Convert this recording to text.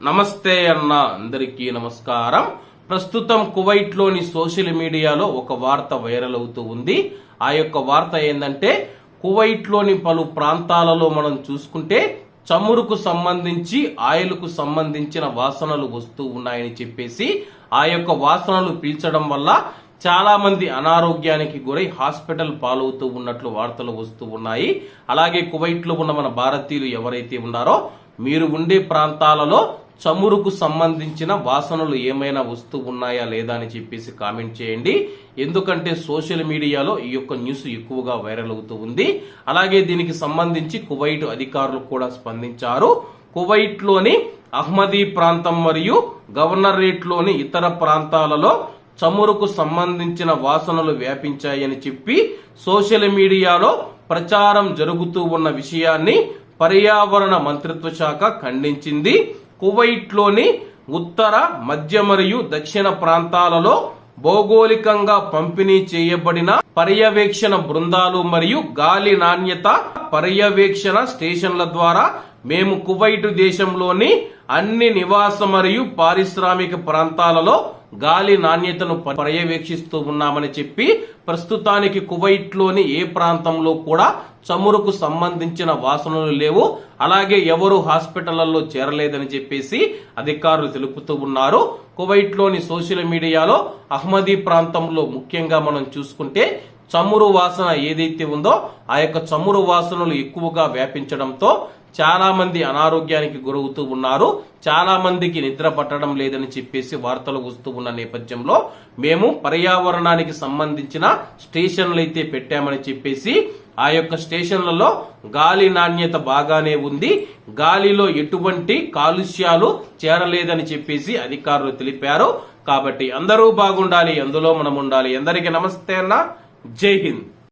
నమస్తే అన్న అందరికీ నమస్కారం. ప్రస్తుతం కువైట్లోని సోషల్ మీడియాలో ఒక వార్త వైరల్ అవుతూ ఉంది. ఆ యొక్క వార్త ఏంటంటే కువైట్లోని పలు ప్రాంతాలలో మనం చూసుకుంటే చమురుకు సంబంధించి ఆయిల్కు సంబంధించిన వాసనలు వస్తూ ఉన్నాయని చెప్పేసి ఆ యొక్క వాసనలు పీల్చడం వల్ల చాలా మంది అనారోగ్యానికి గురై హాస్పిటల్ పాలవుతూ ఉన్నట్లు వార్తలు వస్తూ ఉన్నాయి. అలాగే కువైట్లో ఉన్న మన భారతీయులు ఎవరైతే ఉన్నారో మీరు ఉండే ప్రాంతాలలో చమురుకు సంబంధించిన వాసనలు ఏమైనా వస్తూ ఉన్నాయా లేదా అని చెప్పేసి కామెంట్ చేయండి. ఎందుకంటే సోషల్ మీడియాలో ఈ యొక్క న్యూస్ ఎక్కువగా వైరల్ అవుతూ ఉంది. అలాగే దీనికి సంబంధించి కువైట్ అధికారులు కూడా స్పందించారు. కువైట్లోని అహ్మదీ ప్రాంతం మరియు గవర్నరేట్లోని ఇతర ప్రాంతాలలో చమురుకు సంబంధించిన వాసనలు వ్యాపించాయని చెప్పి సోషల్ మీడియాలో ప్రచారం జరుగుతూ ఉన్న విషయాన్ని పర్యావరణ మంత్రిత్వ శాఖ ఖండించింది. కువైట్లోని ఉత్తర మధ్య మరియు దక్షిణ ప్రాంతాలలో భౌగోళికంగా పంపిణీ చేయబడిన పర్యవేక్షణ బృందాలు మరియు గాలి నాణ్యత పర్యవేక్షణ స్టేషన్ల ద్వారా మేము కువైట్ దేశంలోని అన్ని నివాస మరియు పారిశ్రామిక ప్రాంతాలలో గాలి నాణ్యతను పర్యవేక్షిస్తూ ఉన్నామని చెప్పి ప్రస్తుతానికి కువైట్లోని ఏ ప్రాంతంలో కూడా చమురుకు సంబంధించిన వాసనలు లేవు. అలాగే ఎవరు హాస్పిటళ్ళలో చేరలేదని చెప్పేసి అధికారులు తెలుపుతూ ఉన్నారు. కువైట్లోని సోషల్ మీడియాలో అహ్మదీ ప్రాంతంలో ముఖ్యంగా మనం చూసుకుంటే చమురు వాసన ఏదైతే ఉందో ఆ యొక్క చమురు వాసనలు ఎక్కువగా వ్యాపించడంతో చాలా మంది అనారోగ్యానికి గురవుతూ ఉన్నారు. చాలా మందికి నిద్ర పట్టడం లేదని చెప్పేసి వార్తలు వస్తూ ఉన్న నేపథ్యంలో మేము పర్యావరణానికి సంబంధించిన స్టేషన్లు అయితే పెట్టామని చెప్పేసి ఆ యొక్క స్టేషన్లలో గాలి నాణ్యత బాగానే ఉంది. గాలిలో ఎటువంటి కాలుష్యాలు చేరలేదని చెప్పేసి అధికారులు తెలిపారు. కాబట్టి అందరూ బాగుండాలి అందులో మనం ఉండాలి. అందరికీ నమస్తే అన్న. జై హింద్.